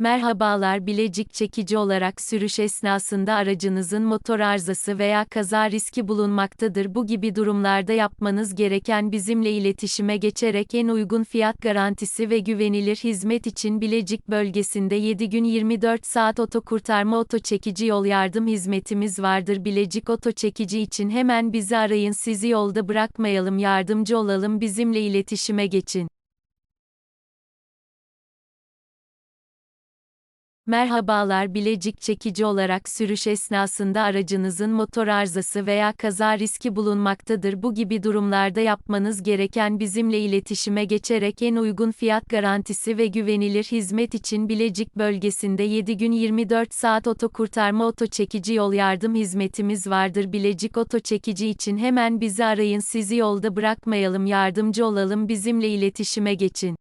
Merhabalar Bilecik çekici olarak sürüş esnasında aracınızın motor arızası veya kaza riski bulunmaktadır. Bu gibi durumlarda yapmanız gereken bizimle iletişime geçerek en uygun fiyat garantisi ve güvenilir hizmet için Bilecik bölgesinde 7 gün 24 saat oto kurtarma oto çekici yol yardım hizmetimiz vardır. Bilecik oto çekici için hemen bizi arayın. Sizi yolda bırakmayalım, yardımcı olalım. Bizimle iletişime geçin. Merhabalar Bilecik çekici olarak sürüş esnasında aracınızın motor arızası veya kaza riski bulunmaktadır. Bu gibi durumlarda yapmanız gereken bizimle iletişime geçerek en uygun fiyat garantisi ve güvenilir hizmet için Bilecik bölgesinde 7 gün 24 saat oto kurtarma oto çekici yol yardım hizmetimiz vardır. Bilecik oto çekici için hemen bizi arayın. Sizi yolda bırakmayalım, yardımcı olalım. Bizimle iletişime geçin.